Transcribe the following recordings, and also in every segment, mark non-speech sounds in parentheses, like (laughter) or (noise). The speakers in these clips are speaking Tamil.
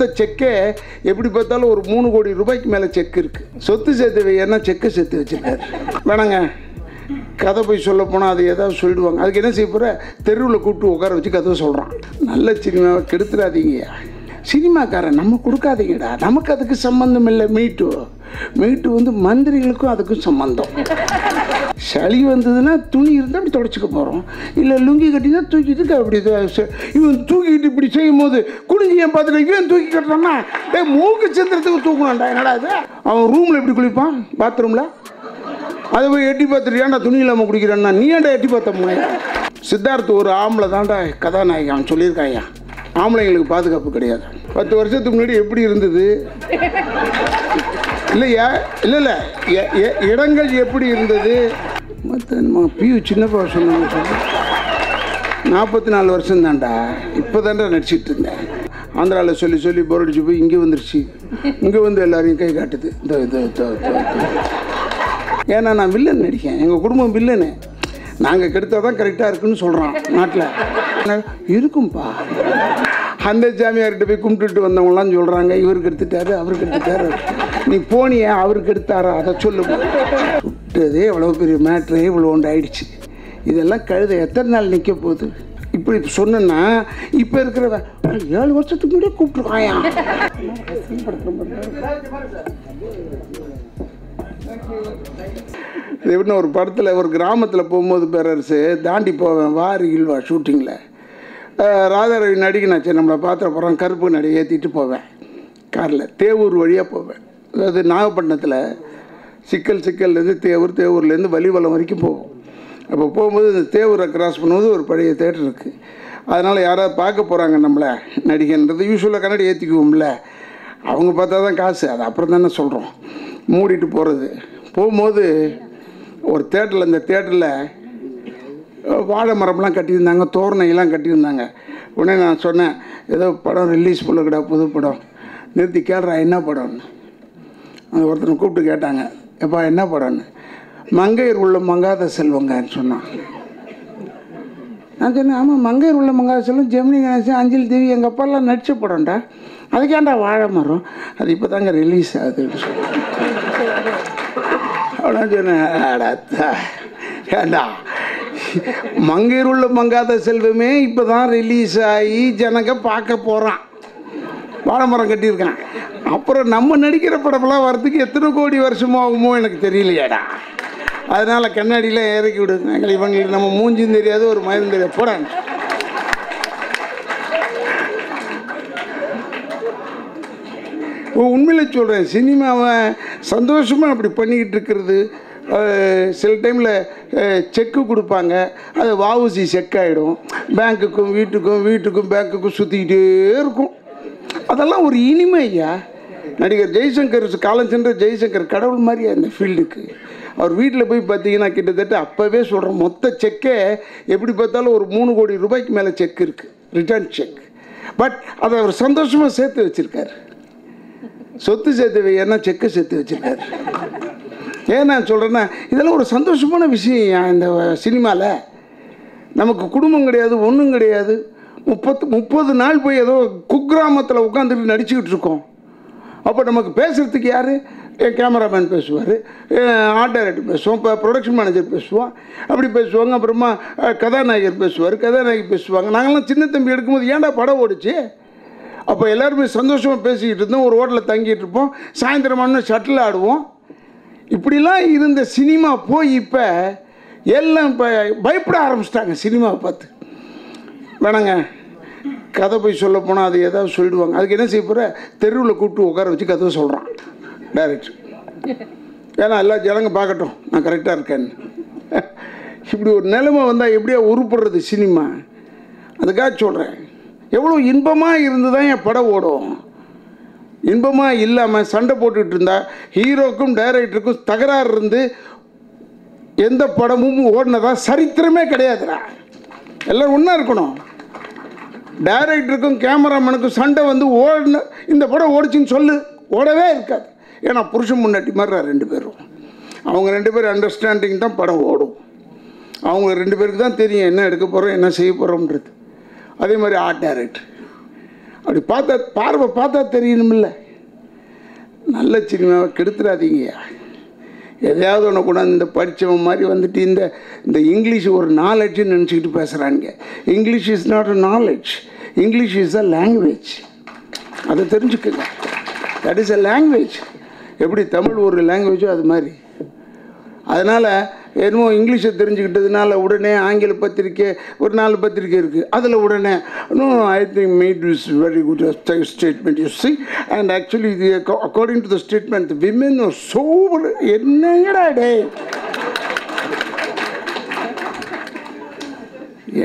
மொத்த செக்கே எப்படி பார்த்தாலும் ஒரு மூணு கோடி ரூபாய்க்கு மேலே செக் இருக்குது சொத்து சேர்த்து வையன்னா செக்கை சேர்த்து வச்சுருக்காரு. வேணாங்க. கதை போய் சொல்ல போனால் அது ஏதாவது சொல்லிடுவாங்க. அதுக்கு என்ன செய்ய போகிற தெருவில் கூப்பிட்டு உட்கார வச்சு கதை சொல்கிறான் நல்ல சினிமாவை கெடுத்துடாதீங்கய்யா சினிமாக்காரன் நம்ம கொடுக்காதீங்கடா. நமக்கு அதுக்கு சம்மந்தம் இல்லை மீட்டு. மீட்டு வந்து மந்திரிகளுக்கும் அதுக்கும் சம்மந்தம் சளி வந்ததுன்னா துணி இருந்தால் அப்படி தொடச்சிக்க போகிறோம் இல்லை லுங்கி கட்டினா தூக்கிட்டு அப்படி இவன் தூக்கிட்டு இப்படி செய்யும் போது குடிஞ்சி ஏன் பார்த்துட்டு இவன் தூக்கி கட்டுறான்னா? ஏ மூக்கு சந்திரத்துக்கு தூக்கணும்டா என்னடா இது? அவன் ரூமில் எப்படி குளிப்பான்? பாத்ரூமில் அதை போய் எட்டி பார்த்துட்டு ஏன்டா துணி இல்லாமல் குடிக்கிறான்னா நீ ஏன்டா எட்டி பார்த்த முனையா சித்தார்த் ஒரு ஆம்பளை தான்டா கதாநாயகன் அவன் சொல்லியிருக்காயா ஆம்பளைங்களுக்கு பாதுகாப்பு கிடையாது. பத்து வருஷத்துக்கு முன்னாடி எப்படி இருந்தது? இல்லையா? இல்லை இல்லை. எ- எ- இடங்கள் எப்படி இருந்தது? மற்ற நம்ம பியூ சின்னப்பா சொன்னாங்க நாற்பத்தி நாலு வருஷம் தான்டா இப்போ தான்டா நடிச்சிட்டு இருந்தேன். ஆந்திராவில் சொல்லி சொல்லி போர் அடிச்சு போய் இங்கே வந்துருச்சு. இங்கே வந்து எல்லாரையும் கை காட்டுது. இந்த ஏன்னா நான் வில்லன் நடிக்கேன். எங்கள் குடும்பம் வில்லனு நாங்கள் கெடுத்தால் தான் கரெக்டாக இருக்குன்னு சொல்கிறோம் நாட்டில். இருக்கும்பா. அந்த சாமியார்கிட்ட போய் கும்பிட்டுட்டு வந்தவங்களாம் சொல்கிறாங்க இவருக்கு எடுத்துட்டாரு அவருக்கு எடுத்துட்டாரு நீ போனியா அவருக்கு எடுத்தாரா அதை சொல்லு. விட்டதே எவ்வளோ பெரிய மேட்ரே இவ்வளோ ஒன்று ஆயிடுச்சு இதெல்லாம் கழுத எத்தனை நாள் நிற்க போகுது? இப்படி சொன்னேன்னா இப்போ இருக்கிறவ ஏழு வருஷத்துக்கு முன்னாடியே கூப்பிட்டுருக்காயா? இது எப்படின்னா ஒரு படத்தில் ஒரு கிராமத்தில் போகும்போது பேரரசு தாண்டி போவேன் வா வா ஷூட்டிங்கில் ராதாரவி நடிகனாச்சு நம்மளை பார்த்துட போகிறோம் கருப்பு நடிகை ஏற்றிட்டு போவேன். காரில் தேவூர் வழியாக போவேன். அதாவது நாகப்பட்டினத்தில் சிக்கல் சிக்கல்லேருந்து தேவூர் தேவூர்லேருந்து வலிவலம் வரைக்கும் போவோம். அப்போ போகும்போது இந்த தேவூரை கிராஸ் பண்ணும்போது ஒரு பழைய தேட்டர் இருக்குது அதனால் யாராவது பார்க்க போகிறாங்க நம்மளை நடிகைன்றது யூஸ்வலாக கண்ணாடி ஏற்றிக்குவோம்ல அவங்க பார்த்தா தான் காசு அது அப்புறம் தானே சொல்கிறோம் மூடிட்டு போகிறது போகும்போது ஒரு தேட்டரில் இந்த தேட்டரில் வாழை மரம்லாம் கட்டியிருந்தாங்க தோரணையெல்லாம் கட்டியிருந்தாங்க. உடனே நான் சொன்னேன் ஏதோ படம் ரிலீஸ் பண்ணக்கூடா புது படம். நிறுத்தி கேள்றா என்ன படம்னு அந்த ஒருத்தனை கூப்பிட்டு கேட்டாங்க எப்பா என்ன படம்னு மங்கையர் உள்ள மங்காத செல்வங்கன்னு சொன்னான். நான் சொன்னேன் ஆமாம் மங்கையர் உள்ள மங்காத செல்வம் ஜெமினி கணேசன் அஞ்சலி தேவி எங்கள் அப்பாலாம் நடிச்ச படம்டா. அதுக்கேண்டா வாழை மரம்? அது இப்போ தாங்க ரிலீஸ் ஆகுதுன்னு (laughs) சொன்னேன் சொன்னேன் ஏண்டா மங்கையர் உள்ள மங்காத செல்வமே இப்போ தான் ரிலீஸ் ஆகி ஜனங்க பார்க்க போகிறான் வாழைமரம் கட்டியிருக்கான் அப்புறம் நம்ம நடிக்கிற படமெல்லாம் வரதுக்கு எத்தனை கோடி வருஷமோ ஆகுமோ எனக்கு தெரியலையாடா. அதனால் கண்ணாடியில் இறக்கி விடுங்க. எங்களை இவங்களுக்கு நம்ம மூஞ்சும் தெரியாது ஒரு மயிலும் தெரியாது. போடாங்க. உண்மையில சொல்கிறேன் சினிமாவை சந்தோஷமாக அப்படி பண்ணிக்கிட்டு இருக்கிறது சில டைமில் செக்கு கொடுப்பாங்க. அது வாவுசி செக் ஆகிடும் பேங்க்குக்கும் வீட்டுக்கும் வீட்டுக்கும் பேங்க்குக்கும் சுற்றிக்கிட்டே இருக்கும். அதெல்லாம் ஒரு இனிமை ஐயா. நடிகர் ஜெய்சங்கர் காலம் சென்ற ஜெய்சங்கர் கடவுள் மாதிரியா அந்த ஃபீல்டுக்கு அவர் வீட்டில் போய் பார்த்தீங்கன்னா கிட்டத்தட்ட அப்போவே சொல்கிறோம் மொத்த செக்கே எப்படி பார்த்தாலும் ஒரு மூணு கோடி ரூபாய்க்கு மேலே செக் இருக்குது ரிட்டர்ன் செக் பட் அதை அவர் சந்தோஷமாக சேர்த்து வச்சுருக்காரு. சொத்து சேர்த்து வையன்னா செக்கை சேர்த்து வச்சுருக்காரு. ஏன் நான் சொல்கிறேன்னா இதெல்லாம் ஒரு சந்தோஷமான விஷயம் இந்த சினிமாவில் நமக்கு குடும்பம் கிடையாது ஒன்றும் கிடையாது. முப்பத்து முப்பது நாள் போய் ஏதோ குக்கிராமத்தில் உட்காந்துட்டு நடிச்சுக்கிட்டு இருக்கோம். அப்போ நமக்கு பேசுகிறதுக்கு யார்? என் கேமராமேன் பேசுவார் ஆர்ட் டைரக்டர் பேசுவோம் இப்போ ப்ரொடக்ஷன் மேனேஜர் பேசுவோம் அப்படி பேசுவாங்க. அப்புறமா கதாநாயகர் பேசுவார் கதாநாயகி பேசுவாங்க. நாங்களாம் சின்ன தம்பி எடுக்கும்போது ஏன்டா படம் ஓடிச்சு? அப்போ எல்லாருமே சந்தோஷமாக பேசிக்கிட்டு இருந்தோம். ஒரு ஹோட்டலில் தங்கிட்டு இருப்போம். சாயந்தரமான ஷட்டில் ஆடுவோம். இப்படிலாம் இருந்த சினிமா போய் இப்போ எல்லாம் இப்போ பயப்பட ஆரம்பிச்சிட்டாங்க சினிமாவை பார்த்து. வேணாங்க. கதை போய் சொல்ல போனால் அது ஏதாவது சொல்லிடுவாங்க. அதுக்கு என்ன செய்ய போகிற தெருவில் கூப்பிட்டு உட்கார வச்சு கதை சொல்கிறான் டைரக்டர் ஏன்னா எல்லா ஜனங்க பார்க்கட்டும். நான் கரெக்டாக இருக்கேன்னு இப்படி ஒரு நிலைமை வந்தால் எப்படியா உருப்படுறது சினிமா? அதுக்காக சொல்கிறேன் எவ்வளோ இன்பமாக இருந்து தான் என் படம் ஓடும். இன்பமாக இல்லாமல் சண்டை போட்டுக்கிட்டு இருந்தால் ஹீரோக்கும் டைரக்டருக்கும் தகராறு இருந்து எந்த படமும் ஓடினதா சரித்திரமே கிடையாதுடா. எல்லாம் ஒன்றா இருக்கணும். டைரக்டருக்கும் கேமராமேனுக்கும் சண்டை வந்து ஓடின இந்த படம் ஓடிச்சுன்னு சொல்லு. ஓடவே இருக்காது. ஏன்னா புருஷன் முன்னாடி மாதிரி ரெண்டு பேரும். அவங்க ரெண்டு பேரும் அண்டர்ஸ்டாண்டிங் தான் படம் ஓடும். அவங்க ரெண்டு பேருக்கு தான் தெரியும் என்ன எடுக்க போகிறோம் என்ன செய்ய போகிறோம்ன்றது அதே மாதிரி ஆர்ட் டைரக்டர் அப்படி பார்த்தா பார்வை பார்த்தா தெரியணுமில்ல. நல்ல சினிமாவை கெடுத்துடாதீங்கய்யா எதையாவது ஒன்று கூட இந்த படித்தவன் மாதிரி வந்துட்டு இந்த இந்த இங்கிலீஷ் ஒரு நாலேஜ்னு நினச்சிக்கிட்டு பேசுகிறானுங்க English is not a knowledge English is a language அதை தெரிஞ்சுக்கங்க. தட் இஸ் அ லாங்குவேஜ் எப்படி தமிழ் ஒரு லாங்குவேஜோ அது மாதிரி. அதனால் என்னமோ இங்கிலீஷை தெரிஞ்சுக்கிட்டதுனால உடனே ஆங்கில பத்திரிக்கை ஒரு நாலு பத்திரிக்கை இருக்குது அதில் உடனே no I think made is very good statement you see and actually இது according to the statement women so என்னங்கடா டே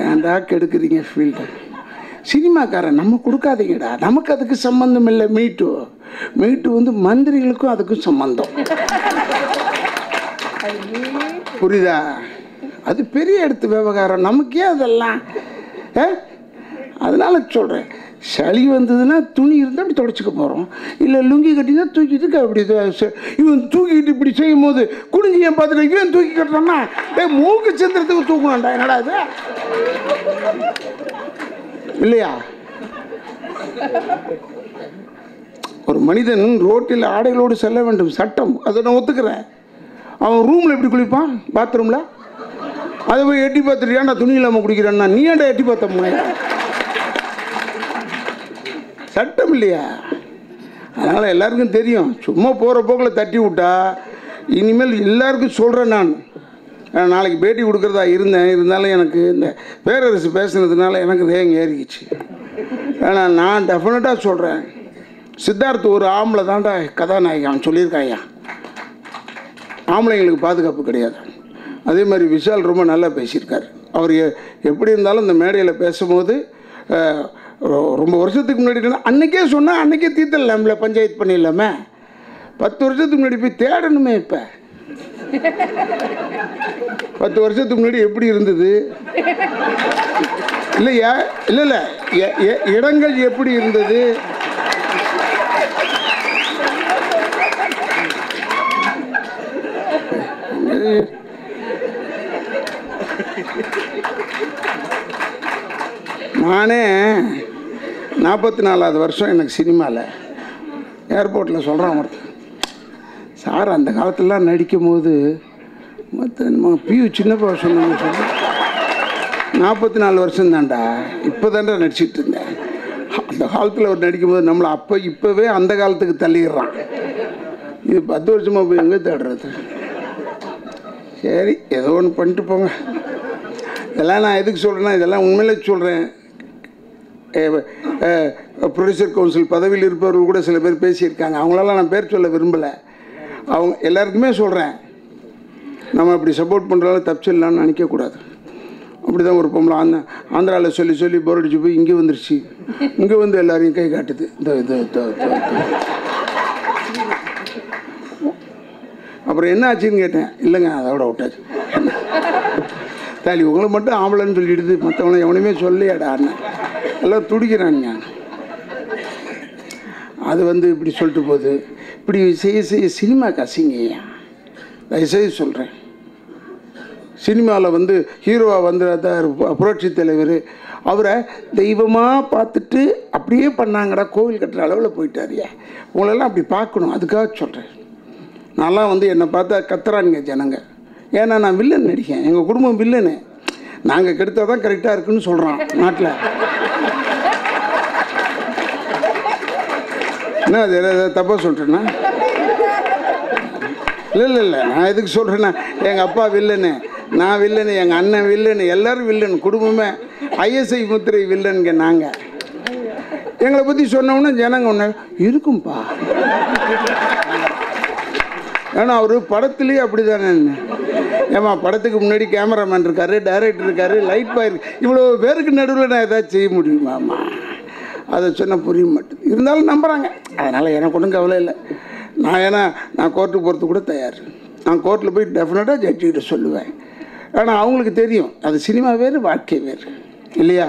ஏன்டா கெடுக்குறீங்க ஃபீல்டு சினிமாக்காரன் நம்ம கொடுக்காதீங்கடா. நமக்கு அதுக்கு சம்மந்தம் இல்லை மீட்டு மீட்டு வந்து மந்திரிகளுக்கும் அதுக்கும் சம்மந்தம் புரியுதா? அது பெரிய இடத்து விவகாரம். நமக்கே அதெல்லாம் அதனால் சொல்கிறேன் சளி வந்ததுன்னா துணி இருந்தால் அப்படி தொடச்சிக்க போகிறோம் இல்லை லுங்கி கட்டி தான் தூக்கிட்டு அப்படி இவன் தூக்கிட்டு இப்படி செய்யும் போது குடிஞ்சி என் பார்த்துட்டு இவன் தூக்கி கட்டுறான்னா ஏ மூக்கு சந்திரத்துக்கு தூக்கணும்டா என்னடா அது இல்லையா? ஒரு மனிதன் ரோட்டில் ஆடைகளோடு செல்ல வேண்டும். சட்டம் அதை நான் ஒத்துக்கிறேன். அவன் ரூமில் எப்படி குளிப்பான்? பாத்ரூமில் அதை போய் எட்டி பார்த்துட்டு ஏன்டா துணி இல்லாமல் குடிக்கிறான்னா? நீ ஏன்டா எட்டி பார்த்த சட்டம் இல்லையா? அதனால் எல்லாருக்கும் தெரியும். சும்மா போகிற போக்கில் தட்டி விட்டா இனிமேல் எல்லாருக்கும் சொல்கிறேன் நான். நாளைக்கு பேட்டி கொடுக்குறதா இருந்தேன். இருந்தாலும் எனக்கு இந்த பேரரசு பேசுனதுனால எனக்கு வேகம் ஏறிக்கிச்சு. ஆனால் நான் டெஃபினட்டாக சொல்கிறேன் சித்தார்த் ஒரு ஆம்பளை தான்டா கதாநாயகன் அவன் சொல்லியிருக்காயா ஆம்பளைங்களுக்கு பாதுகாப்பு கிடையாது. அதே மாதிரி விஷால் ரொம்ப நல்லா பேசியிருக்காரு. அவர் எ- எப்படி இருந்தாலும் இந்த மேடையில் பேசும்போது ரொ- ரொம்ப வருஷத்துக்கு முன்னாடி அன்றைக்கே சொன்னால் அன்றைக்கே தீர்த்தலாம்ல பஞ்சாயத்து பண்ணிடலாமே. பத்து வருஷத்துக்கு முன்னாடி போய் தேடணுமே இப்போ. பத்து வருஷத்துக்கு முன்னாடி எப்படி இருந்தது? இல்லையா? இல்லை இல்லை. எ- எ- இடங்கள் எப்படி இருந்தது? நானே நாற்பத்தி நாலாவது வருஷம் எனக்கு சினிமாவில் ஏர்போர்ட்டில் சொல்கிறான் ஒருத்தன். சார் அந்த காலத்துலலாம் நடிக்கும் போது மற்ற பியூ சின்னப்பா சொன்னாங்க சொல்லி நாற்பத்தி நாலு வருஷம் தான்டா இப்போ தான்டா நடிச்சிட்டு இருந்தேன். அந்த காலத்தில் அவர் நடிக்கும்போது நம்மளை அப்போ இப்போவே அந்த காலத்துக்கு தள்ளிடுறான். இது பத்து வருஷமாக போய் எங்கே தேடுறது? சரி ஏதோ ஒன்று பண்ணிட்டு போங்க. இதெல்லாம் நான் எதுக்கு சொல்கிறேன்னா இதெல்லாம் உண்மையிலே சொல்கிறேன் ப்ரொடியூசர் கவுன்சில் பதவியில் இருப்பவர்கள் கூட சில பேர் பேசியிருக்காங்க. அவங்களால நான் பேர் சொல்ல விரும்பலை. அவங்க எல்லாருக்குமே சொல்கிறேன் நம்ம இப்படி சப்போர்ட் பண்ணுறதால தப்பு இல்லான்னு நினைக்கக்கூடாது அப்படி தான் ஒரு பொம்பளை ஆந்த ஆந்திராவில் சொல்லி சொல்லி போர் அடிச்சு போய் இங்கே வந்துருச்சு. இங்கே வந்து எல்லாரையும் கை காட்டுது. இந்த இது இதோ, இதோ, இதோ. அப்புறம் என்ன ஆச்சுன்னு கேட்டேன் இல்லைங்க அதோட விட்டாச்சு. தாலி உங்களை மட்டும் ஆம்பளைன்னு சொல்லிடுது மற்றவனை எவனையுமே சொல்லியாடா அண்ணன் எல்லாம் துடிக்கிறாங்க அது வந்து இப்படி சொல்லிட்டு போகுது. இப்படி செய்ய செய்ய சினிமா கசிங்கய்யா. தயவுசெய்து சொல்கிறேன் சினிமாவில் வந்து ஹீரோவாக வந்து புரட்சி தலைவர். அவரை தெய்வமாக பார்த்துட்டு அப்படியே பண்ணாங்கடா கோவில் கட்டுற அளவில் போயிட்டாரியா உங்களெல்லாம் அப்படி பார்க்கணும் அதுக்காக சொல்கிறேன் நான்லாம் வந்து என்னை பார்த்தா கத்துறானுங்க ஜனங்க. ஏன்னா நான் வில்லன் நடிக்கேன் எங்கள் குடும்பம் வில்லனு நாங்கள் கெடுத்தால் தான் கரெக்டாக இருக்குன்னு சொல்கிறான் நாட்டில். என்ன அது ஏதாவது தப்பாக சொல்கிறேன்னா இல்லை இல்லை இல்லை. நான் எதுக்கு சொல்கிறேன்னா எங்கள் அப்பா வில்லனு நான் வில்லனு எங்கள் அண்ணன் வில்லனு எல்லோரும் வில்லன் குடும்பமே ஐஎஸ்ஐ முத்திரை வில்லனுங்க நாங்கள் எங்களை பற்றி சொன்னோம்னா ஜனங்க ஒன்று இருக்கும்பா. ஏன்னா அவர் படத்துலேயே அப்படி தானே ஏமா படத்துக்கு முன்னாடி கேமராமேன் இருக்காரு டைரக்டர் இருக்காரு லைட் பாய் இருக்கு இவ்வளோ பேருக்கு நடுவில் நான் ஏதாவது செய்ய முடியுமாம்மா? அதை சொன்னால் புரிய மாட்டேது இருந்தாலும் நம்புகிறாங்க அதனால் எனக்கு ஒன்றும் கவலை இல்லை. நான் ஏன்னா நான் கோர்ட்டுக்கு போகிறது கூட தயார். நான் கோர்ட்டில் போய் டெஃபினட்டாக ஜட்ஜிக்கிட்ட சொல்லுவேன். ஆனால் அவங்களுக்கு தெரியும். அது சினிமா வேறு வாழ்க்கை வேறு. இல்லையா?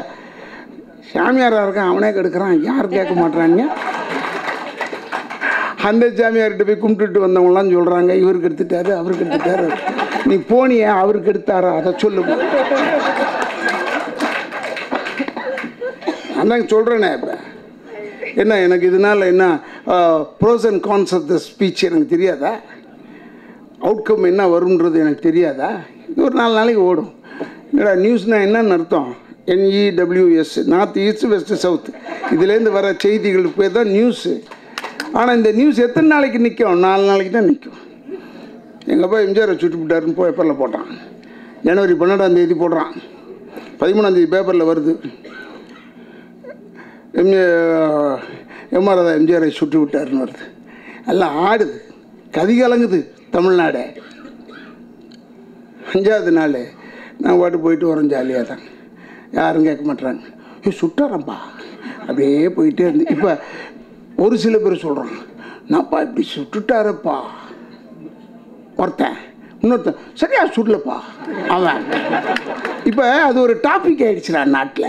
சாமியாராக இருக்கான் அவனே கெடுக்கிறான். யார் கேட்க மாட்றாங்க? அந்த சாமியார்கிட்ட போய் கும்பிட்டுட்டு வந்தவங்களாம் சொல்கிறாங்க இவருக்கு எடுத்துட்டாரு அவருக்கு எடுத்துட்டாரு. நீ போனியா அவருக்கு எடுத்தாரா? அதை சொல்லு அதாங்க சொல்கிறேனே இப்போ. என்ன எனக்கு இதனால் என்ன pros and cons of the speech எனக்கு தெரியாதா? அவுட்கம் என்ன வரும்ன்றது எனக்கு தெரியாதா? இது ஒரு நாலு நாளைக்கு ஓடும். என்னடா நியூஸ்னால் என்னன்னு அர்த்தம்? N E W S north east west south இதுலேருந்து வர செய்திகளுக்கு பேர் தான் நியூஸு ஆனால் இந்த நியூஸ் எத்தனை நாளைக்கு நிற்கும் நாலு நாளைக்கு தான் நிற்கும் எங்கள் அப்பா எம்ஜிஆரை சுட்டு விட்டாருன்னு பேப்பரில் போட்டான். ஜனவரி பன்னெண்டாம் தேதி போடுறான். பதிமூணாம் தேதி பேப்பரில் வருது. எம் எம்ஆர் எம்ஜிஆரை சுட்டு விட்டாருன்னு வருது. எல்லாம் ஆடுது. கதி கலங்குது தமிழ்நாடு. அஞ்சாவது நாள் நான் பாட்டு போயிட்டு வரோம் ஜாலியாக தான். யாரும் கேட்க மாட்டுறாங்க ஏ சுட்டாரப்பா அப்படியே போயிட்டே இருந்து இப்போ ஒரு சில பேர் சொல்கிறான் நான்ப்பா இப்படி சுட்டுட்டாரப்பா? ஒருத்தன் இன்னொருத்தன் சரியா சுடலப்பா? அவன். இப்போ அது ஒரு டாபிக் ஆகிடுச்சுடா நாட்டில்.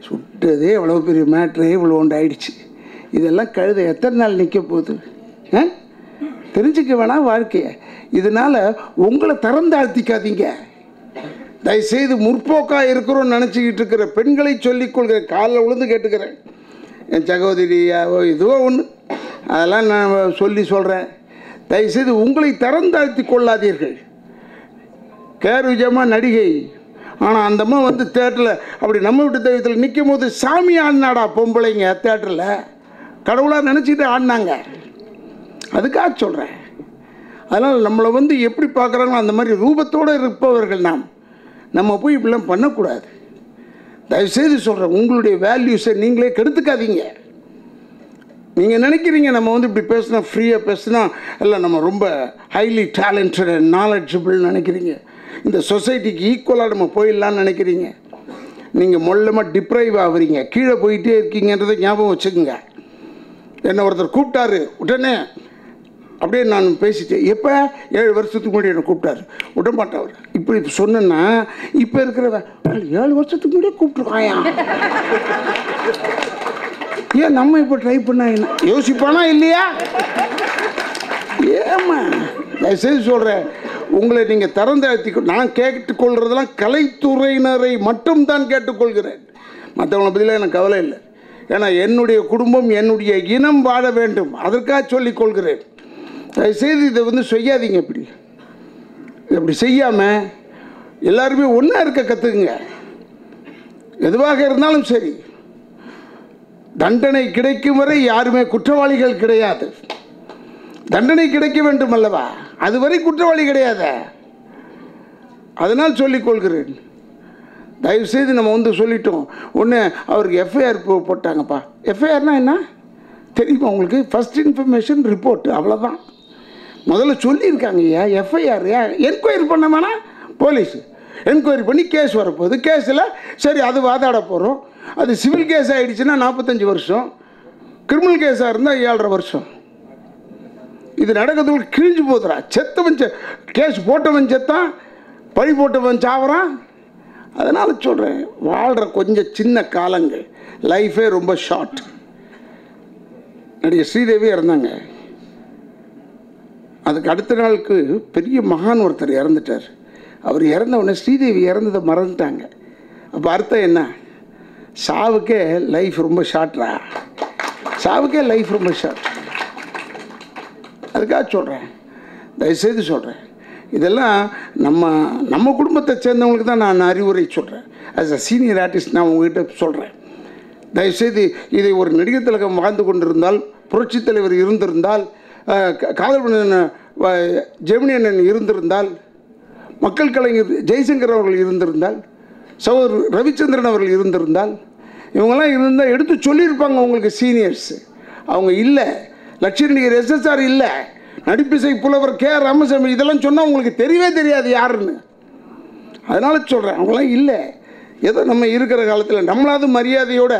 சுட்டதே எவ்வளோ பெரிய மேட்ரு இவ்வளோ ஒன்று ஆயிடுச்சு. இதெல்லாம் கழுத எத்தனை நாள் நிற்க போகுது? ஆ? தெரிஞ்சுக்க வேணாம் வாழ்க்கையை. இதனால் உங்களை திறந்தாழ்த்திக்காதீங்க தயவுசெய்து முற்போக்காக இருக்கிறோம்னு நினச்சிக்கிட்டு இருக்கிற பெண்களை சொல்லிக் கொள்கிறேன். காலில் விழுந்து கேட்டுக்கிறேன். என் சகோதரியாவோ இதுவோ ஒன்று அதெல்லாம் நான் சொல்லி சொல்கிறேன் தயவுசெய்து உங்களை திறந்தாழ்த்தி கொள்ளாதீர்கள். கேர் விஜயமா நடிகை. ஆனால் அந்தம்மா வந்து தேட்டரில் அப்படி நம்ம வீட்டு தெய்வத்தில் நிற்கும் போது சாமி ஆடினாடா பொம்பளைங்க தேட்டரில் கடவுளாக நினச்சிட்டு ஆடினாங்க. அதுக்காக சொல்கிறேன் அதனால் நம்மளை வந்து எப்படி பார்க்குறாங்களோ அந்த மாதிரி ரூபத்தோடு இருப்பவர்கள் நாம். நம்ம போய் இப்படிலாம் பண்ணக்கூடாது. தயவுசெய்து சொல்கிறேன் உங்களுடைய வேல்யூஸை நீங்களே கெடுத்துக்காதீங்க. நீங்கள் நினைக்கிறீங்க நம்ம வந்து இப்படி பேசினா ஃப்ரீயாக பேசினா இல்லை நம்ம ரொம்ப ஹைலி டேலண்டட் அண்ட் நினைக்கிறீங்க. இந்த சொசைட்டிக்கு ஈக்குவலாக நம்ம போயிடலான்னு நினைக்கிறீங்க. நீங்கள் மொல்லமாக டிப்ரைவ் ஆகுறீங்க. கீழே போயிட்டே இருக்கீங்கன்றதை ஞாபகம் வச்சுக்கோங்க. என்னை ஒருத்தர் கூப்பிட்டாரு உடனே அப்படியே நான் பேசிட்டேன். எப்போ? ஏழு வருஷத்துக்கு முன்னாடி என்னை கூப்பிட்டாரு. விட அவர். இப்படி சொன்னேன்னா இப்போ இருக்கிறவன் ஏழு வருஷத்துக்கு முன்னாடியே கூப்பிட்டுருக்காயா? ஏன் நம்ம இப்போ ட்ரை பண்ணா என்ன? யோசிப்பானா இல்லையா? ஏமா தயவுசெய்து சொல்கிறேன் உங்களை நீங்கள் திறந்தாழ்த்தி நான் கேட்டுக்கொள்கிறதெல்லாம் கலைத்துறையினரை மட்டும்தான் கேட்டுக்கொள்கிறேன். மற்றவங்களை பற்றிலாம் எனக்கு கவலை இல்லை. ஏன்னா என்னுடைய குடும்பம் என்னுடைய இனம் வாழ வேண்டும். அதற்காக சொல்லிக் கொள்கிறேன் தயவுசெய்து இதை வந்து செய்யாதீங்க இப்படி. இப்படி செய்யாமல் எல்லாருமே ஒன்றா இருக்க கற்றுக்குங்க எதுவாக இருந்தாலும் சரி. தண்டனை கிடைக்கும் வரை யாருமே குற்றவாளிகள் கிடையாது. தண்டனை கிடைக்க வேண்டும் அல்லவா? அதுவரை குற்றவாளி கிடையாத. அதனால் சொல்லிக்கொள்கிறேன் தயவுசெய்து நம்ம வந்து சொல்லிட்டோம். ஒன்று அவருக்கு எஃப்ஐஆர் போட்டாங்கப்பா. எஃப்ஐஆர்னால் என்ன? தெரியுமா உங்களுக்கு? ஃபஸ்ட் இன்ஃபர்மேஷன் ரிப்போர்ட் அவ்வளோதான் முதல்ல சொல்லியிருக்காங்க ஐயா எஃப்ஐஆர் என்கொயரி பண்ண வேணா போலீஸ். என்கொயரி பண்ணி கேஸ் வரப்போகுது. கேஸில் சரி அது வாதாட போகிறோம் அது சிவில் கேஸ் ஆகிடுச்சுன்னா நாற்பத்தஞ்சு வருஷம். கிரிமினல் கேஸாக இருந்தால் ஏழரை வருஷம். இது நடக்கிறதுக்கு கிழிஞ்சு போதுடா செத்தவன் செ கேஸ் போட்டவன் செத்தான் பழி போட்டவன் சாவறான். அதனால் சொல்கிறேன் வாழ்கிற கொஞ்சம் சின்ன காலங்கள். லைஃபே ரொம்ப ஷார்ட் நடிகை ஸ்ரீதேவி இறந்தாங்க அதுக்கு அடுத்த நாளுக்கு பெரிய மகான் ஒருத்தர் இறந்துட்டார். அவர் இறந்த உடனே ஸ்ரீதேவி இறந்ததை மறந்துட்டாங்க. அப்போ அர்த்தம் என்ன? சாவுக்கே லைஃப் ரொம்ப ஷார்ட்ரா சாவுக்கே லைஃப் ரொம்ப ஷார்ட் அதுக்காக சொல்கிறேன் தயவுசெய்து சொல்கிறேன் இதெல்லாம் நம்ம நம்ம குடும்பத்தை சேர்ந்தவங்களுக்கு தான் நான் அறிவுரை சொல்கிறேன் ஆஸ் அ சீனியர் ஆர்டிஸ்ட் நான் உங்ககிட்ட சொல்கிறேன் தயவுசெய்து இதை ஒரு நடிகர் திலகம் வாழ்ந்து கொண்டிருந்தால் புரட்சித் தலைவர் இருந்திருந்தால் காதல் மன்னன் ஜெமினி அண்ணன் இருந்திருந்தால் மக்கள் கலைஞர் ஜெய்சங்கர் அவர்கள் இருந்திருந்தால் சகோதர் ரவிச்சந்திரன் அவர்கள் இருந்திருந்தால் இவங்கெல்லாம் இருந்தால் எடுத்து சொல்லியிருப்பாங்க உங்களுக்கு சீனியர்ஸ் அவங்க இல்லை. லட்சுமி நடிகர் எஸ்எஸ்ஆர் இல்லை. நடிப்பிசை புலவர் கே ஆர் ராமசாமி இதெல்லாம் சொன்னால் உங்களுக்கு தெரியவே தெரியாது யாருன்னு. அதனால் சொல்கிறேன் அவங்களாம் இல்லை. ஏதோ நம்ம இருக்கிற காலத்தில் நம்மளாவது மரியாதையோட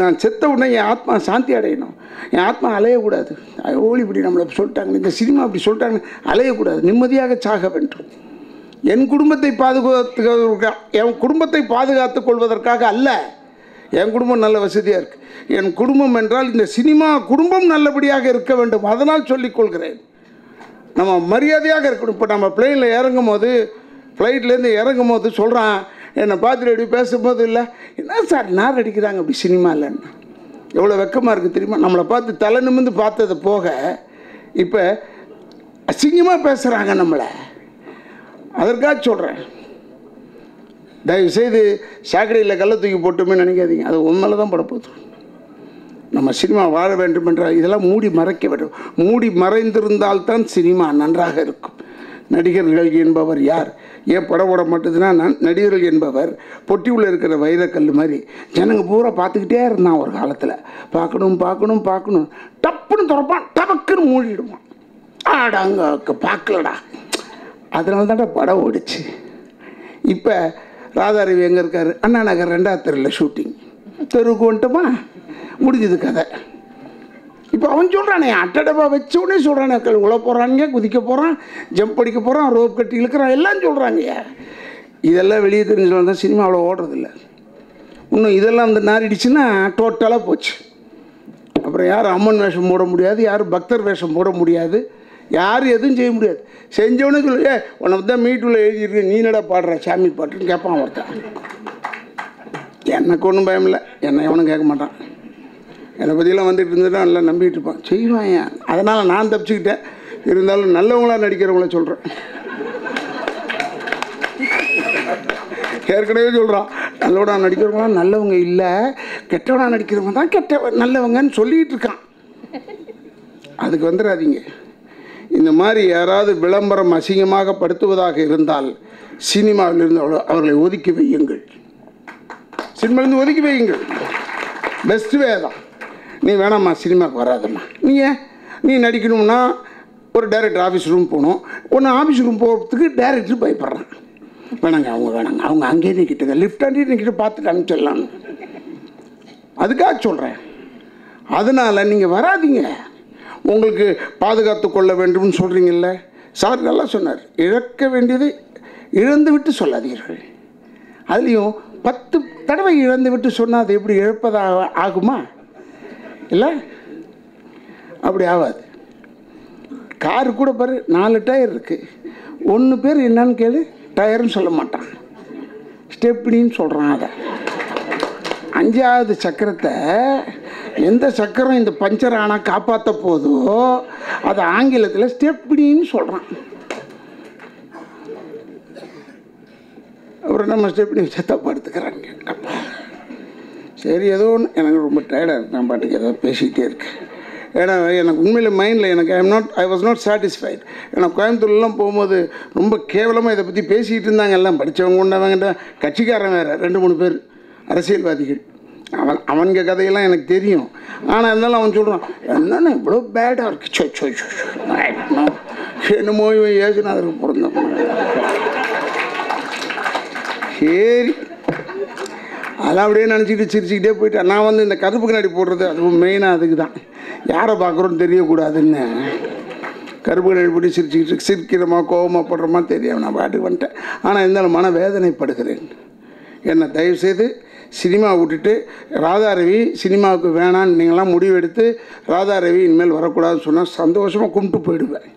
நான் செத்த உடனே என் ஆத்மா சாந்தி அடையணும். என் ஆத்மா அலையக்கூடாது. ஓலி இப்படி நம்மளை சொல்லிட்டாங்க இந்த சினிமா அப்படி சொல்லிட்டாங்க அலையக்கூடாது. நிம்மதியாக சாக வேண்டும். என் குடும்பத்தை பாதுகாத்து என் குடும்பத்தை பாதுகாத்துக் கொள்வதற்காக அல்ல என் குடும்பம் நல்ல வசதியாக இருக்குது என் குடும்பம் என்றால் இந்த சினிமா குடும்பம் நல்லபடியாக இருக்க வேண்டும். அதனால் சொல்லிக்கொள்கிறேன் நம்ம மரியாதையாக இருக்கணும். இப்போ நம்ம பிளெயினில் இறங்கும் போது ஃப்ளைட்லேருந்து இறங்கும் போது சொல்கிறான் என்னை பார்த்துட்டு அப்படி பேசும்போது இல்லை. என்ன சார் நார் அடிக்கிறாங்க அப்படி சினிமாலன்னு எவ்வளோ வெக்கமாக இருக்குது தெரியுமா? நம்மளை பார்த்து தலை நிமிந்து பார்த்தது போக இப்போ அசிங்கமாக பேசுகிறாங்க நம்மளை. அதற்காக சொல்கிறேன் தயவு செய்து சாக்கடையில் கள்ள தூக்கி போட்டுமே நினைக்காதீங்க. அது உண்மையில தான் படப்போகுது. நம்ம சினிமா வாழ வேண்டும் என்றால் இதெல்லாம் மூடி மறைக்க வேண்டும். மூடி மறைந்திருந்தால்தான் சினிமா நன்றாக இருக்கும். நடிகர்கள் என்பவர் யார்? ஏன் படம் ஓட மாட்டேதுன்னா நான் நடிகர்கள் என்பவர் பொட்டி உள்ள இருக்கிற வைரக்கல் மாதிரி ஜனங்க பூரா பார்த்துக்கிட்டே இருந்தான் ஒரு காலத்தில். பார்க்கணும் பார்க்கணும் பார்க்கணும். டப்புன்னு திறப்பான் டபக்குன்னு மூடிடுவான் ஆடா அங்கே பார்க்கலடா. அதனால தான்டா படம் ஓடிச்சு. இப்போ ராதாரவி எங்கே இருக்காரு? அண்ணா நகர் ரெண்டாவது தெருவில் ஷூட்டிங் தெருவுக்கு வந்துட்டோமா? முடிஞ்சது கதை. அவன் சொல்கிறானே அட்டடப்பா வச்ச உடனே சொல்கிறானே உள்ள போகிறானுங்க குதிக்க போகிறான் ஜம்ப் அடிக்க போகிறான் ரோப் கட்டி இழுக்கிறான் எல்லாம் சொல்கிறாங்க இதெல்லாம் வெளியே தெரிஞ்சவங்க தான் சினிமா அவ்வளோ ஓடுறதில்ல. இன்னும் இதெல்லாம் அந்த நாரிடுச்சுன்னா டோட்டலாக போச்சு. அப்புறம் யாரும் அம்மன் வேஷம் போட முடியாது யாரும் பக்தர் வேஷம் போட முடியாது யாரும் எதுவும் செய்ய முடியாது. செஞ்சவனே சொல்லு ஏ உனக்கு தான் மீட்டுள்ள எழுதியிருக்கு நீ என்னடா பாடுற? சாமி பாட்டுன்னு கேட்பான் ஒருத்தன். எனக்கு ஒன்றும் பயம் இல்லை. என்னை எவனும் கேட்க மாட்டான். என்னை பற்றியெல்லாம் வந்துட்டு இருந்துட்டு நல்லா நம்பிட்டு இருப்பான். செய்வான் ஏன்? அதனால் நான் தப்பிச்சுக்கிட்டேன். இருந்தாலும் நல்லவங்களாக நடிக்கிறவங்கள சொல்கிறேன் ஏற்கனவே சொல்கிறான் நல்லவனாக நடிக்கிறவங்களாம் நல்லவங்க இல்லை. கெட்டவனாக நடிக்கிறவங்க தான் கெட்ட நல்லவங்கன்னு சொல்லிகிட்டு இருக்கான். அதுக்கு வந்துடாதீங்க. இந்த மாதிரி யாராவது விளம்பரம் அசிங்கமாக படுத்துவதாக இருந்தால் சினிமாவிலிருந்து அவள- அவர்களை ஒதுக்கி வையுங்கள். சினிமாவிலிருந்து ஒதுக்கி வையுங்கள். பெஸ்ட் வே தான். நீ வேணாம்மா சினிமாவுக்கு வராதம்மா. நீ ஏன்? நீ நடிக்கணும்னா ஒரு டைரக்டர் ஆஃபீஸ் ரூம் போகணும். ஒன்று ஆஃபீஸ் ரூம் போகிறதுக்கு டைரக்டர் பயப்படுறான். வேணாங்க அவங்க வேணாங்க. அவங்க அங்கேயே நிற்கிட்டுங்க லிஃப்ட் ஆண்டி நிற்கிட்டு பார்த்துட்டு அனுப்பிச்சிடலாம். அதுக்காக சொல்கிறேன் அதனால் நீங்கள் வராதீங்க. உங்களுக்கு பாதுகாத்து கொள்ள வேண்டும்னு சொல்கிறீங்கல்ல சார் நல்லா சொன்னார். இழக்க வேண்டியதை இழந்து விட்டு சொல்லாதீர்கள். அதுலேயும் பத்து தடவை இழந்து விட்டு சொன்னால் அது எப்படி இழப்பதாக ஆகுமா? இல்லை? அப்படி ஆகாது. காரு கூட பாரு நாலு டயர் இருக்குது ஒன்று பேர் என்னன்னு கேளு டயர்னு சொல்ல மாட்டான். ஸ்டெப்னின்னு சொல்கிறான் அதை. அஞ்சாவது சக்கரத்தை எந்த சக்கரம் இந்த பஞ்சர் ஆனால் காப்பாற்ற போதோ அது ஆங்கிலத்தில் ஸ்டெப்னின்னு சொல்கிறான் அப்புறம் நம்ம ஸ்டெப்னி செத்தப்படுத்துக்கிறாங்க எடுத்துக்கிறாங்க. அப்பா சரி ஏதோ ஒன்று எனக்கு ரொம்ப டயர்டாக இருக்கு. நான் பாட்டுக்கு ஏதாவது பேசிக்கிட்டே இருக்கேன். ஏன்னா எனக்கு உண்மையில் மைண்டில் எனக்கு I am not I was not satisfied ஏன்னா கோயம்புத்தூர்லாம் போகும்போது ரொம்ப கேவலமாக இதை பற்றி பேசிக்கிட்டு இருந்தாங்க. எல்லாம் படித்தவங்க உண்டவங்கிட்ட கட்சிக்காரன் வேறு ரெண்டு மூணு பேர் அரசியல்வாதிகள். அவன் அவனுங்க கதையெல்லாம் எனக்கு தெரியும். ஆனால் இருந்தாலும் அவன் சொல்கிறான் என்னென்ன இவ்வளோ பேடாக இருக்கு. So so so so. என்னமோ இவன் ஏசுநாதருக்கு பிறந்த சரி. அதெல்லாம் அப்படியே நினச்சிக்கிட்டு சிரிச்சுக்கிட்டே போயிட்டேன் நான் வந்து இந்த கருப்பு கண்ணாடி போடுறது அதுவும் மெயினாக அதுக்கு தான் யாரை பார்க்குறோன்னு தெரியக்கூடாதுன்னு. கருப்பு கண்ணாடி போட்டு சிரிச்சுக்கிட்டு சிரிக்கிறோமா கோபமாக போடுறோமா தெரியாமல் நான் பாட்டுக்கு வந்துட்டேன். ஆனால் இருந்தாலும் மன வேதனைப்படுகிறேன் என்னை தயவுசெய்து சினிமா விட்டுட்டு ராதாரவி சினிமாவுக்கு வேணான்னு நீங்களாம் முடிவெடுத்து ராதாரவி இனிமேல் வரக்கூடாதுன்னு சொன்னால் சந்தோஷமாக கும்பிட்டு போயிடுவேன்.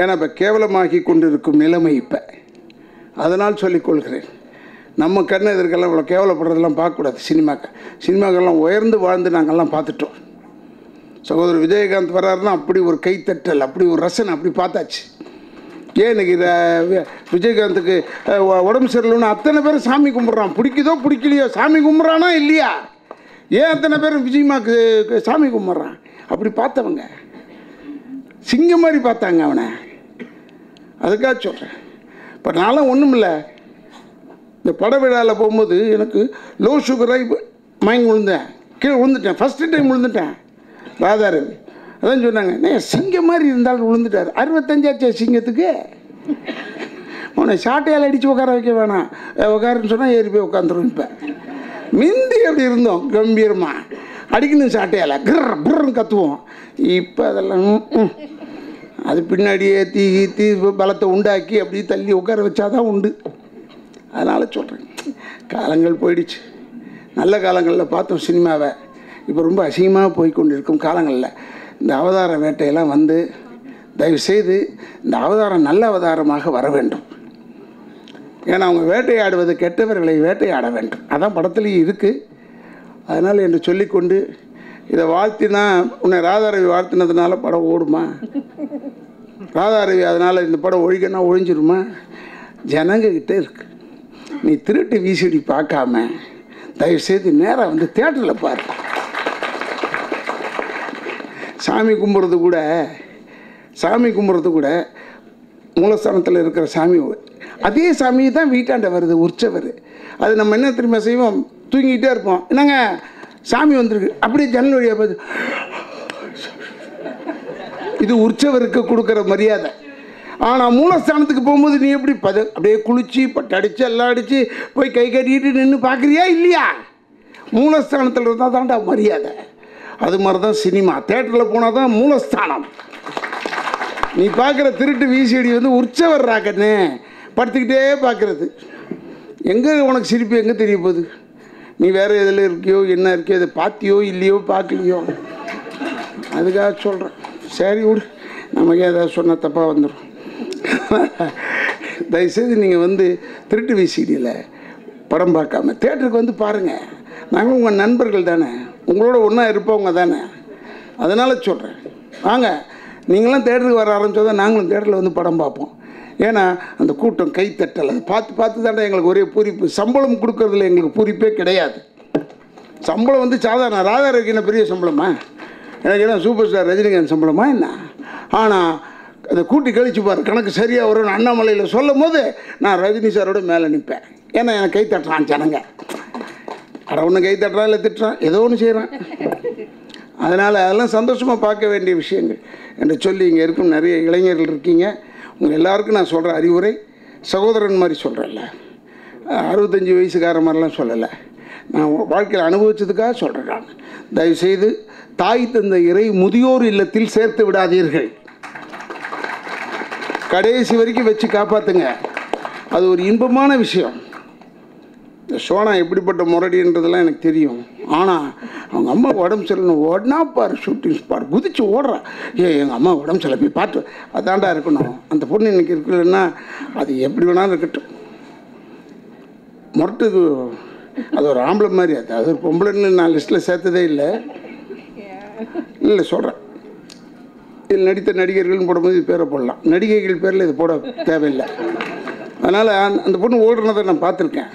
ஏன்னா இப்போ கேவலமாகி கொண்டிருக்கும் நிலைமை இப்போ. அதனால் சொல்லிக்கொள்கிறேன் நம்ம கண்ணு எதிர்க்கெல்லாம் இவ்வளோ கேவலப்படுறதெல்லாம் பார்க்கக்கூடாது. சினிமாக்கு. சினிமாக்கெல்லாம் உயர்ந்து வாழ்ந்து நாங்கள்லாம் பார்த்துட்டோம். சகோதரர் விஜயகாந்த் வர்றாருன்னா அப்படி ஒரு கைத்தட்டல் அப்படி ஒரு ரசனை அப்படி பார்த்தாச்சு. ஏன் இன்னைக்கு இதை விஜயகாந்துக்கு உடம்பு சரியில்லைன்னு அத்தனை பேர் சாமி கும்பிட்றான். பிடிக்குதோ பிடிக்கலையோ சாமி கும்பிட்றானா இல்லையா? ஏன் அத்தனை பேர் விஜயமாக்கு சாமி கும்பிட்றான்? அப்படி பார்த்தவங்க. சிங்கம் மாதிரி பார்த்தாங்க அவனை. அதுக்காக சொல்கிறேன் இப்போ நான்லாம் ஒன்றும் இல்லை இந்த பட விழாவில் போகும்போது எனக்கு லோ சுகராக மயங்கி விழுந்தேன் கீழே விழுந்துட்டேன் ஃபஸ்ட்டு டைம் விழுந்துட்டேன் ராதாரவி. அதான் சொன்னாங்க நே சிங்கம் மாதிரி இருந்தாலும் விழுந்துட்டார் அறுபத்தஞ்சாச்சே சிங்கத்துக்கு. உன்னை சாட்டையால் அடித்து உட்கார வைக்க வேணாம். உட்காருன்னு சொன்னால் ஏறி போய் உட்காந்துரும் இப்போ. மிந்தி அப்படி இருந்தோம்? கம்பீரமாக அடிக்கணும் சாட்டையால். கிர் புர்னு கத்துவோம். இப்போ அதெல்லாம் ம், அது பின்னாடியே தீ தீ பலத்தை உண்டாக்கி அப்படி தள்ளி உட்கார வச்சாதான் உண்டு. அதனால் சொல்கிறேன் காலங்கள் போயிடுச்சு. நல்ல காலங்களில் பார்த்தோம் சினிமாவை. இப்போ ரொம்ப அசிங்கமாக போய் கொண்டிருக்கும் காலங்களில். இந்த அவதார வேட்டையெல்லாம் வந்து தயவுசெய்து இந்த அவதாரம் நல்ல அவதாரமாக வர வேண்டும். ஏன்னா அவங்க வேட்டையாடுவது கெட்டவர்களை வேட்டையாட வேண்டும். அதான் படத்துலேயும் இருக்குது அதனால் என்று சொல்லிக்கொண்டு இதை வாழ்த்தினா உன்னை ராதாரவி வாழ்த்தினதுனால படம் ஓடுமா? ராதாரவி அதனால் இந்த படம் ஒழிக்கன்னா ஒழிஞ்சிருமா? ஜனங்கக்கிட்டே இருக்குது நீ திருட்டு விசிடி பார்க்காம தயவுசெய்து நேராக வந்து தேட்டரில் பாரு. சாமி கும்பிட்றது கூட சாமி கும்பிட்றது கூட மூலஸ்தானத்தில் இருக்கிற சாமி அதே சாமி தான் வீட்டாண்ட வருது உற்சவர். அது நம்ம என்ன திரும்ப செய்வோம்? தூங்கிக்கிட்டே இருப்போம். என்னங்க? சாமி வந்திருக்கு. அப்படியே ஜன்னல் வழியாக பார்த்து இது உற்சவருக்கு கொடுக்குற மரியாதை. ஆனால் மூலஸ்தானத்துக்கு போகும்போது நீ எப்படி பத அப்படியே குளிச்சு பட்டடிச்சு அடித்து எல்லாம் அடித்து போய் கை கட்டிட்டு நின்று பார்க்குறியா இல்லையா? மூலஸ்தானத்தில் இருந்தால் தான்டா மரியாதை. அது மாதிரி தான் சினிமா. தேட்டரில் போனால் தான் மூலஸ்தானம். நீ பார்க்குற திருட்டு விசிடி வந்து உற்சவர் ராக்கண்ணே படுத்துக்கிட்டே பார்க்குறது எங்கே உனக்கு சிரிப்பு எங்கே தெரிய போகுது? நீ வேறு எதில் இருக்கியோ என்ன இருக்கியோ அதை பார்த்தியோ இல்லையோ பார்க்கலையோ அதுக்காக சொல்கிறேன் சரி விடு. நமக்கு ஏதாவது சொன்னால் தப்பாக வந்துடும் தயவுசெய்து நீங்கள் வந்து திருட்டு விசிடியில் படம் பார்க்காம. தேட்டருக்கு வந்து பாருங்கள் நாங்கள் உங்கள் நண்பர்கள் தானே. உங்களோட ஒன்றா இருப்பவங்க தானே. அதனால் சொல்கிறேன் வாங்க. நீங்களாம் தேட்டருக்கு வர ஆரம்பிச்சா நாங்களும் தேட்டரில் வந்து படம் பார்ப்போம். ஏன்னா அந்த கூட்டம் கைத்தட்டல். அது பார்த்து பார்த்து தானே எங்களுக்கு ஒரே பூரிப்பு. சம்பளம் கொடுக்கறதுல எங்களுக்கு பூரிப்பே கிடையாது. சம்பளம் வந்து சாதாரண. ராதா என்ன பெரிய சம்பளமா? எனக்கு என்ன சூப்பர் ஸ்டார் ரஜினிகாந்த் சம்பளமா என்ன? ஆனால் அதை கூட்டி கழிச்சு பாரு கணக்கு சரியாக வரும்னு அண்ணாமலையில் சொல்லும் போது நான் ரஜினி சாரோட மேலே நிற்பேன் ஏன்னா எனக்கு கை தட்டுறான் ஜனங்க. அட ஒன்று கை தட்டுறான் இல்லை திட்டுறான் ஏதோ ஒன்று செய்கிறான் அதனால் அதெல்லாம் சந்தோஷமாக பார்க்க வேண்டிய விஷயங்கள். என்று சொல்லி இங்கே இருக்கும் நிறைய இளைஞர்கள் இருக்கீங்க. உங்கள் எல்லாருக்கும் நான் சொல்கிற அறிவுரை சகோதரன் மாதிரி சொல்கிறேன்ல அறுபத்தஞ்சி வயசுக்கார மாதிரிலாம் சொல்லலை. நான் வாழ்க்கையில் அனுபவித்ததுக்காக சொல்கிறேன் நான். தயவுசெய்து தாய் தந்த இறை முதியோர் இல்லத்தில் சேர்த்து விடாதீர்கள். கடைசி வரைக்கும் வச்சு காப்பாற்றுங்க அது ஒரு இன்பமான விஷயம். இந்த சோனா எப்படிப்பட்ட முரடின்றதெல்லாம் எனக்கு தெரியும். ஆனால் அவங்க அம்மா உடம்பு சரியில்லைன்னு ஓடனா பாரு ஷூட்டிங் ஸ்பாட் குதிச்சு ஓடுறான் ஏ எங்கள் அம்மா உடம்பு சரியில்லை போய் பார்த்து அதாண்டா இருக்கணும். அந்த பொண்ணு இன்னைக்கு இருக்குல்லன்னா அது எப்படி வேணாலும் இருக்கட்டும். முரட்டுக்கு அது ஒரு ஆம்பளை மாதிரி அது அது ஒரு பொம்பளைன்னு நான் லிஸ்ட்டில் சேர்த்ததே இல்லை. இல்லை சொல்கிறேன் இதில் நடித்த நடிகர்கள்னு போடும்போது இது பேரை போடலாம். நடிகைகள் பேரில் இது போட தேவையில்லை. அதனால் அந்த பொண்ணு ஓடுறதை நான் பார்த்துருக்கேன்.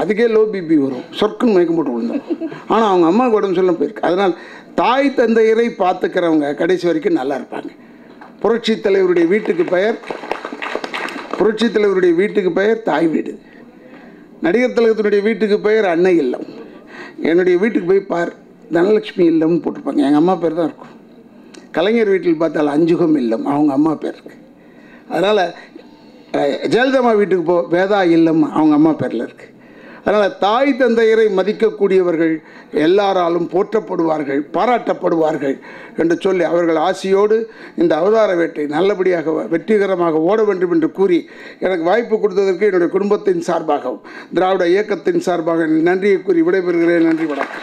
அதுக்கே லோ பிபி வரும். சொற்குன்னு மயக்கம் போட்டு விழுந்துடும் ஆனால் அவங்க அம்மாவுக்கு உடம்பு சொல்ல போயிருக்கு. அதனால் தாய் தந்தையரை பார்த்துக்கிறவங்க கடைசி வரைக்கும் நல்லா இருப்பாங்க. புரட்சி தலைவருடைய வீட்டுக்கு பெயர் புரட்சி தலைவருடைய வீட்டுக்கு பெயர் தாய் வீடு. நடிகர் தலைவத்தினுடைய வீட்டுக்கு பெயர் அன்னை இல்லம். என்னுடைய வீட்டுக்கு போய் பார் தனலட்சுமி இல்லம்னு போட்டிருப்பாங்க. எங்கள் அம்மா பேர் தான் இருக்கும். கலைஞர் வீட்டில் பார்த்தால் அஞ்சுகம் இல்லம். அவங்க அம்மா பேருக்கு அதனால் ஜெயலலிதம்மா வீட்டுக்கு போ வேதா இல்லம் அவங்க அம்மா பேரில் இருக்குது அதனால் தாய் தந்தையரை மதிக்கக்கூடியவர்கள் எல்லாராலும் போற்றப்படுவார்கள் பாராட்டப்படுவார்கள் என்று சொல்லி அவர்கள் ஆசையோடு இந்த அவதார வேட்டை நல்லபடியாக வெற்றிகரமாக ஓட வேண்டும் என்று கூறி எனக்கு வாய்ப்பு கொடுத்ததற்கு என்னுடைய குடும்பத்தின் சார்பாகவும் திராவிட இயக்கத்தின் சார்பாக நன்றியை கூறி விடைபெறுகிறேன். நன்றி வணக்கம்.